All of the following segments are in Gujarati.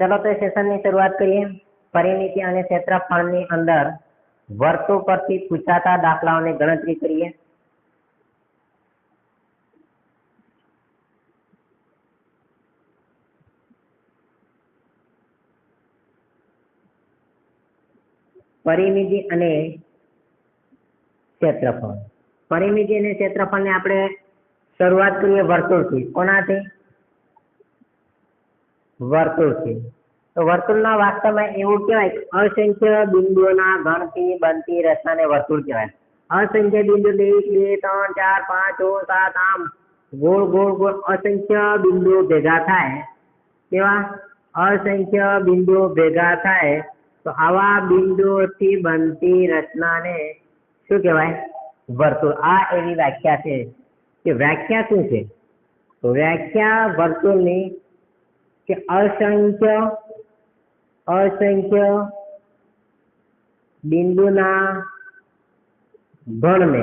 ચલો તો સેશનની શરૂઆત કરીએ. પરિમિતિ અને ક્ષેત્રફળની અંદર વર્તુળ પરથી પૂછાતા દાખલાઓની ગણતરી કરીએ. પરિમિતિ અને ક્ષેત્રફળ. પરિમિતિ અને ક્ષેત્રફળને આપણે શરૂઆત કરીએ વર્તુળથી. કોનાથી? વર્તુળથી તો વર્તુળના વાસ્તવમાં એવું કહેવાય કે અસંખ્ય બિંદુઓના ગણથી બનતી રચનાને વર્તુળ કહેવાય. અસંખ્ય બિંદુ એટલે એક બે, ત્રણ, ચાર, પાંચ, છ, સાત, આમ ગોળ ગોળ ગોળ અસંખ્ય બિંદુઓ ભેગા થાય. કેવા? અસંખ્ય બિંદુઓ ભેગા થાય તો આવા બિંદુઓથી બનતી રચનાને શું કહેવાય? વર્તુળ. આ એવી વ્યાખ્યા છે કે વ્યાખ્યા શું છે? તો વ્યાખ્યા વર્તુળની કે અસંખ્ય અસંખ્ય બિંદુના ગણને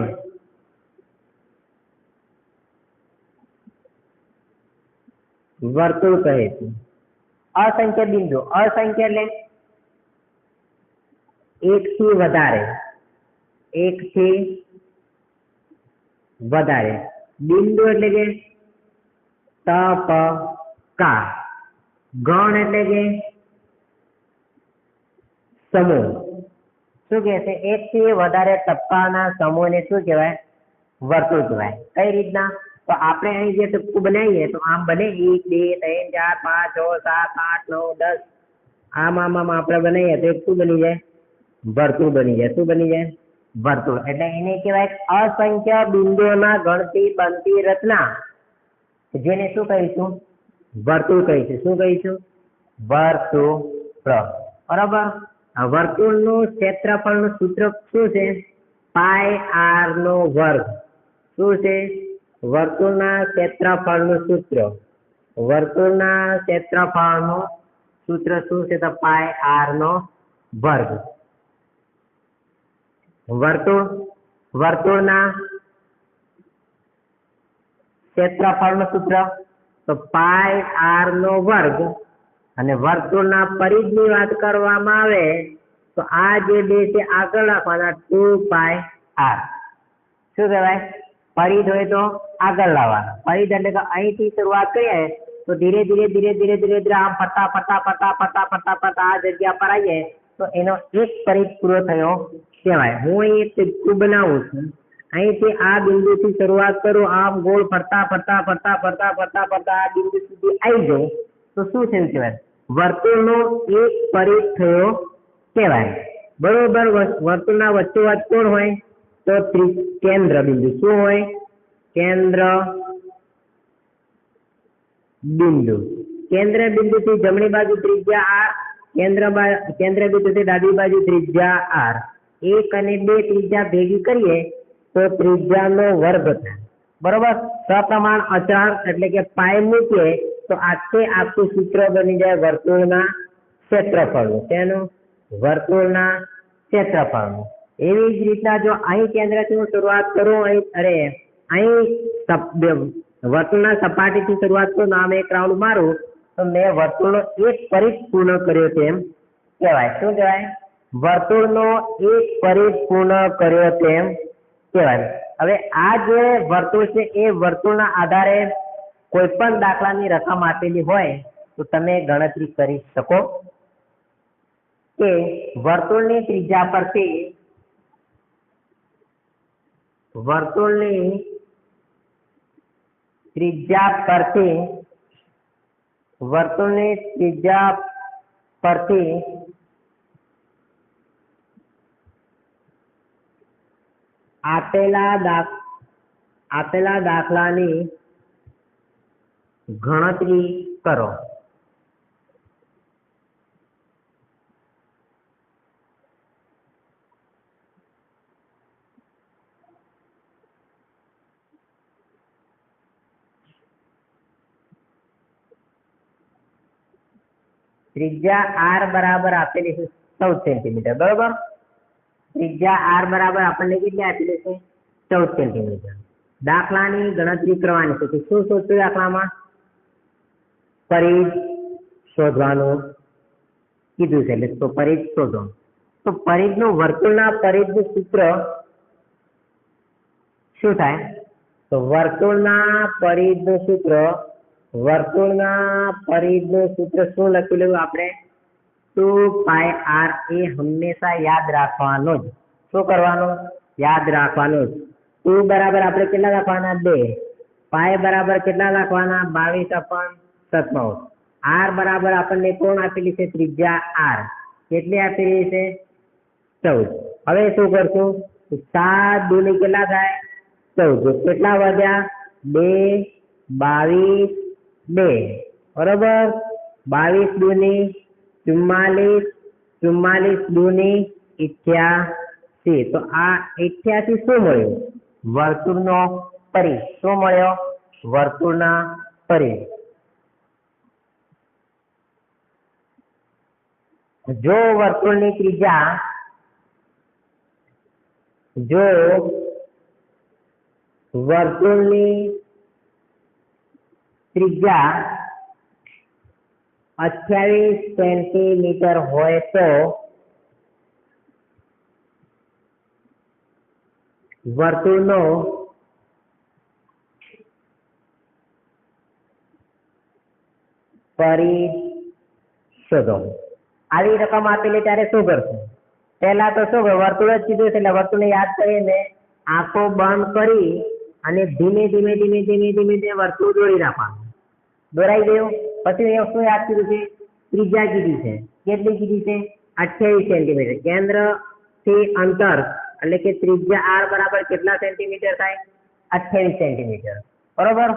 વર્તુળ કહે છે અસંખ્ય બિંદુ અસંખ્ય એટલે એક થી વધારે એક થી વધારે બિંદુ એટલે કે તપ કા ગણ એટલે કે સમૂહ. શું કહે છે? એક થી વધારે તબક્કાના સમૂહને શું કહેવાય? વર્તુળ કહેવાય. કઈ રીતના? તો આપણે અહીં જે ટપકું બનાવીએ, તો આમ બને એક, બે, ત્રણ, ચાર, પાંચ, છ, સાત, આઠ, નવ, દસ. આમ આમ આમ આપણે બનાવીએ તો એક શું બની જાય? વર્તુળ બની જાય. શું બની જાય? વર્તુળ. એટલે એને કહેવાય અસંખ્ય બિંદુઓના ગણતી બનતી રચના. જેને શું કહીશું? વર્તુળ કહીશું શું કહીશું વર્તુળ બરાબર? આ વર્તુળનું ક્ષેત્રફળનું સૂત્ર શું છે? પાય આર નો વર્ગ. શું છે? વર્તુળના ક્ષેત્રફળનું સૂત્ર. વર્તુળના ક્ષેત્રફળનું સૂત્ર શું છે? તો પાય આર નો વર્ગ. વર્તુળ, વર્તુળના ક્ષેત્રફળનું સૂત્ર. તો પાય આર નો વર્ગ અને વર્તુળના પરિઘની વાત કરવામાં આવે તો આ જે બે છે, આગળ લાવવાના ટુ પાય આર. શું કહેવાય? પરિધ હોય તો આગળ લાવવાનો. પરિધ એટલે કે અહીંથી શરૂઆત કરીએ તો ધીરે ધીરે ધીરે ધીરે ધીરે ધીરે આમ ફરતા ફરતા ફરતા ફરતા ફરતા ફરતા આ જગ્યા પર આવીએ તો એનો એક પરિઘ પૂરો થયો કહેવાય. હું અહીં એક ટીપકું બનાવું છું. અહીંથી આ બિંદુથી શરૂઆત કરો, આમ ગોળ ફરતા ફરતા ફરતા ફરતા ફરતા ફરતા આ બિંદુ સુધી આવી જાય તો શું થયું કહેવાય? વર્તુળનો એક પરિઘ થયો કહેવાય. બરોબર વર્તુળના વચ્ચોવચ્ચ કોણ હોય? તો કેન્દ્ર બિંદુ. શું હોય? કેન્દ્ર બિંદુ. કેન્દ્ર બિંદુથી જમણી બાજુ ત્રિજ્યા આર, કેન્દ્ર કેન્દ્ર બિંદુથી ડાબી બાજુ ત્રિજ્યા આર. એક અને બે ત્રિજ્યા ભેગી કરીએ તો ત્રિજ્યાનો વર્ગ બરોબર? સપ્રમાણ અચળ એટલે કે પાય મૂકીએ તો આખે આખું સૂત્ર બની જાય વર્તુળના ક્ષેત્રફળનું. તેનું વર્તુળના ક્ષેત્રફળનું. એવી જ રીતના જો અહીં કેન્દ્રથી હું શરૂઆત કરું, અહીં, અરે, અહીં વર્તુળના સપાટીથી શરૂઆત કરું, નામ એક રાઉન્ડ મારું, તો મેં વર્તુળનો એક પરિઘ પૂર્ણ કર્યો તેમ કહેવાય. શું કહેવાય? વર્તુળનો એક પરિઘ પૂર્ણ કર્યો તેમ કહેવાય. હવે આ જે વર્તુળ છે, એ વર્તુળના આધારે કોઈ પણ દાખલાની રકમ આપેલી હોય, તો તમે ગણતરી કરી શકો કે વર્તુળની ત્રિજ્યા પરથી વર્તુળની ત્રિજ્યા પરથી વર્તુળની ત્રિજ્યા પરથી આપેલા દાખ આપેલા દાખલાની ગણતરી કરો. ત્રિજ્યા આર બરાબર આપેલી છે ચૌદ સેન્ટીમીટર બરોબર? ત્રિજ્યા આર બરાબર આપણને કેટલી આપી દેશે? ચૌદ સેન્ટીમીટર દાખલાની ગણતરી કરવાની છે. તો શું શોધશું દાખલામાં? પરિઘ શોધવાનું કીધું છે. એટલે તો પરિઘ શોધો તો પરિઘનું વર્તુળના પરિઘનું સૂત્ર શું થાય? તો વર્તુળના પરિઘનું સૂત્ર, વર્તુળના પરિઘનું સૂત્ર શું લખેલું આપણે? ટુ પાય આર એ હંમેશા યાદ રાખવાનો જ. શું કરવાનું? યાદ રાખવાનું જ. ટુ બરાબર આપણે કેટલા લખવાના? બે. પાય બરાબર કેટલા લખવાના? બાવીસ અપન સત્તાવન. આર બરાબર આપણને કોણ આપેલી છે? ત્રિજ્યા આર. કેટલી આપેલી છે? ચૌદ. હવે શું કરશું? સાત દુની કેટલા થાય? ચૌદ. કેટલા વધ્યા? બે, બાવીસ, બે. બરોબર? બાવીસ દુની ચુમ્માલીસ ચુમ્માલીસ દૂની ઇઠ્યાસી તો આ ઇઠ્યાસી શું મળ્યું? વર્તુળનો પરી. શું મળ્યો? વર્તુળના પરી. જો વર્તુળની ત્રિજ્યા, જો વર્તુળની ત્રિજ્યા અઠ્યાવીસ સેન્ટીમીટર હોય તો વર્તુળનો પરિઘ શોધો. આવી રકમ આપેલી ત્યારે શું કરશું? પહેલા તો શું વર્તુળ જ કીધું છે એટલે વર્તુળને યાદ કરીને આંખો બંધ કરી અને ધીમે ધીમે ધીમે ધીમે ધીમે ધીમે વર્તુળ દોરી રાખવાનું દોરાઈ ગયું? પછી એ શું યાદ કર્યું છે? ત્રિજ્યા કીધી છે. કેટલી કીધી છે? અઠ્યાવીસ સેન્ટીમીટર કેન્દ્રથી અંતર. એટલે કે ત્રિજ્યા આર બરાબર કેટલા સેન્ટીમીટર થાય? અઠ્યાવીસ સેન્ટીમીટર બરોબર?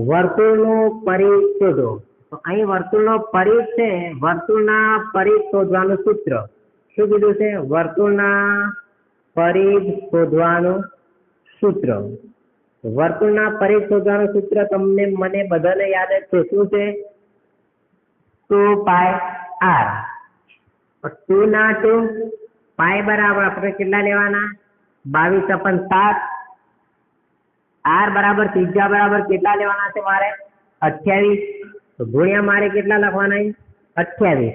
વર્તુળનો પરિઘ શોધો. તો અહીં વર્તુળનો પરિઘ છે, વર્તુળના પરિઘ શોધવાનું સૂત્ર. શું કીધું છે? વર્તુળના પરિઘ શોધવાનું સૂત્ર. વર્તુળના પરિઘ શોધવાનું સૂત્ર તમને, મને બધાને યાદ છે. શું છે? Two pi R. ટુ ના ટુ, પાય બરાબર આપણે કેટલા લેવાના? બાવીસ અપન સાત. આર બરાબર ત્રિજ્યા બરાબર કેટલા લેવાના છે મારે? અઠ્યાવીસ. તો ગુણ્યા મારે કેટલા લખવાના અઠ્યાવીસ.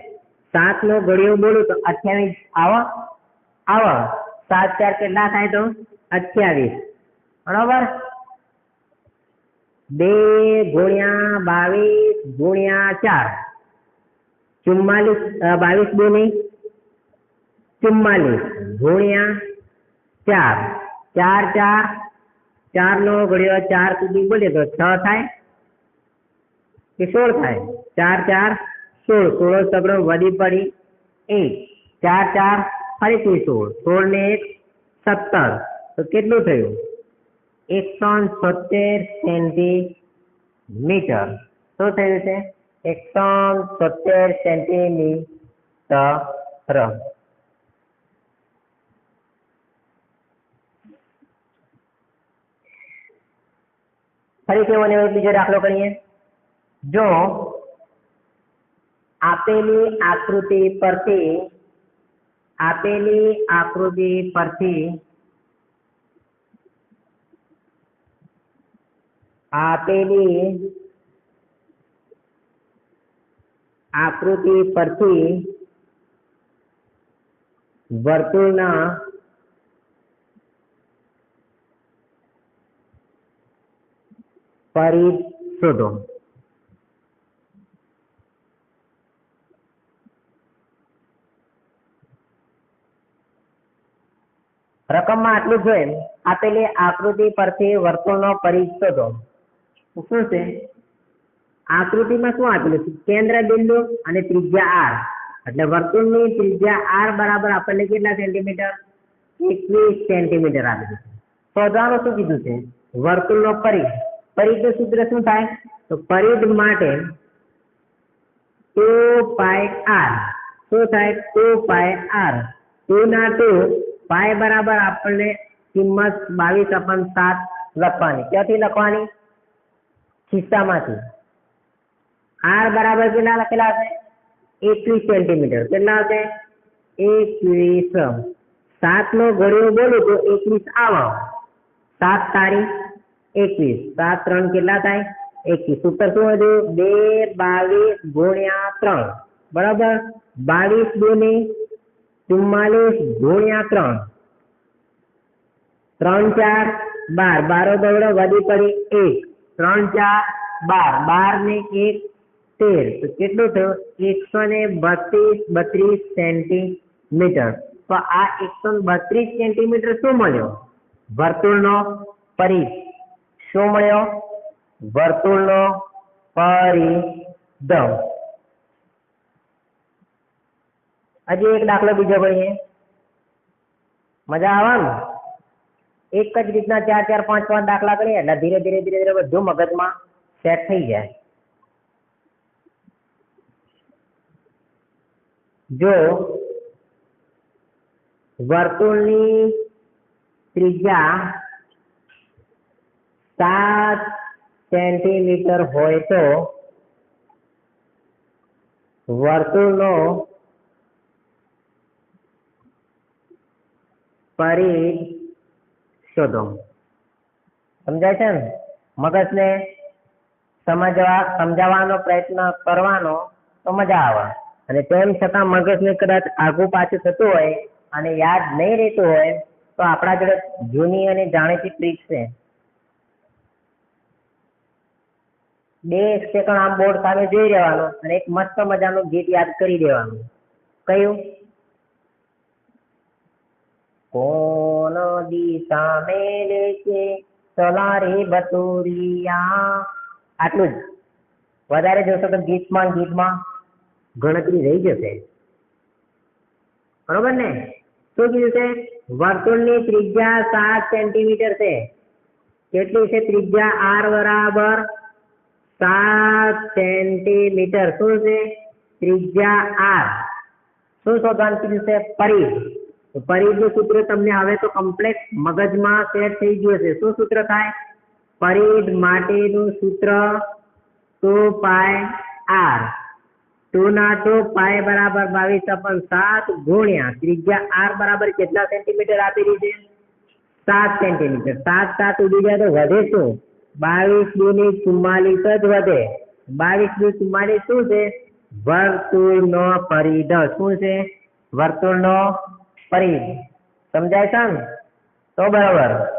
સાત નો ઘડિયો બોલું તો અઠ્યાવીસ આવો. આવો. સાત ચાર કેટલા થાય તો? અઠ્યાવીસ. બરોબર? બે ગુણ્યા બાવીસ ગુણ્યા ચાર. ચુમ્માલીસ અ, બાવીસ બે નહીં ચુમ્માલીસ ગુણ્યા ચાર ચાર ચાર ચાર નો ઘડિયો ચાર સુધી બોલીએ તો છ થાય કે સોળ થાય ચાર ચાર સોળ સોળ સગડો વધી પડી એક ચાર ચાર ફરીથી સોળ સોળ ને એક સત્તર તો કેટલું થયું એકસો છોતેર સેન્ટીમીટર શું થયું છે એકસો છોતેર સેન્ટીમીટર. ફરીથી મને બીજો દાખલો કરીએ. જો આપેલી આકૃતિ પરથી, આપેલી આકૃતિ પરથી આપેલી આકૃતિ પરથી વર્તુળના પરિઘ શોધો. રકમમાં આટલું છે આપેલી આકૃતિ પરથી વર્તુળનો પરિઘ શોધો. શું છે? આકૃતિમાં શું આપેલું છે? કેન્દ્ર બિંદુ અને ત્રિજ્યા આર એટલે વર્તુળની ત્રિજ્યા આર બરાબર આપણને કેટલા સેન્ટીમીટર એકવીસ સેન્ટીમીટર આપેલું શોધવાનું શું કીધું છે? વર્તુળનો પરિઘ. પરિઘનું સૂત્ર શું થાય? તો પરિઘ માટે ટુ પાય આર શું થાય? ટુ પાય આર ટુ ના ટુ પાય બરાબર આપણને કિંમત બાવીસ અપન સાત લખવાની. ક્યાંથી લખવાની? ખિસ્સામાંથી. આર બરાબર કેટલા લખેલા હશે? એકવીસ સેન્ટીમીટર કેટલા હશે એકવીસ. સાત નો ઘડિયો બોલું તો એકવીસ આવો. સાત તારીખ એકવીસ. સાત ત્રણ કેટલા થાય? એકવીસ. સૂત્ર શું હતું બે બાવીસ ગુણ્યા ત્રણ. બરાબર? બાવીસ ગુણી ચુમ્માલીસ ગુણ્યા ત્રણ. ત્રણ ચાર બાર. બારો દવડો વધી પડી એક. ત્રણ ચાર બાર. બાર ને એક તેર. તો કેટલું થયું? એકસો ને બત્રીસ બત્રીસ સેન્ટીમીટર. તો આ એકસો બત્રીસ સેન્ટીમીટર શું મળ્યો? વર્તુળનો પરિઘ. શું મળ્યો? વર્તુળનો પરિધ હજી એક દાખલો બીજો ભાઈ મજા આવે ને? એક જ રીતના ચાર ચાર, પાંચ પાંચ દાખલા કરીએ એટલે ધીરે ધીરે ધીરે ધીરે બધું મગજમાં સેટ થઈ જાય. જો વર્તુળની ત્રિજ્યા સાત સેન્ટીમીટર હોય તો વર્તુળનો પરિઘ શોધો. સમજાય છે ને? મગજને સમજવા સમજાવવાનો પ્રયત્ન કરવાનો તો મજા આવે. અને તેમ છતાં મગજને કદાચ આગુ પાછું થતું હોય અને યાદ નહીં રહેતું હોય, તો આપણા જોડે જૂની અને જાણીતી ટ્રીક છે. બે સેકન્ડ આમ બોર્ડ સામે જોઈ રહેવાનું અને એક મસ્ત મજાનું ગીત યાદ કરી દેવાનું. કયું? કોણ દિશા મેલે છે સલારી બતુરિયા આટલું જ. વધારે જોશો તો ગીતમાં ગીતમાં ગણતરી રહી જશે. બરોબર ને? શું કીધું છે વર્તુળની ત્રિજ્યા સાત સેન્ટીમીટર છે. કેટલી છે ત્રિજ્યા? આર બરાબર સાત સેન્ટીમીટર. શું છે ત્રિજ્યા આર. શું શોધવાનું કીધું છે પરિઘ પરિઘનું સૂત્ર તમને હવે તો કમ્પ્લેટ મગજમાં સેટ થઈ ગયું છે શું સૂત્ર થાય? પરિઘ માટેનું સૂત્ર ટુ પાય આર ટુ ના ટુ પાય બરાબર બાવીસ અપન સાત ગુણ્યા ત્રિજ્યા આર બરાબર કેટલા સેન્ટીમીટર આપેલી છે? સાત સેન્ટીમીટર. સાત સાત ઉડી જાય તો વધે શું? બાવીસ દુની ચુમ્માલીસ જ વધે. બાવીસ દુ ચુમ્માલીસ શું છે? વર્તુળનો પરિધ શું છે? વર્તુળનો પરિધ સમજાય છે ને તો બરાબર.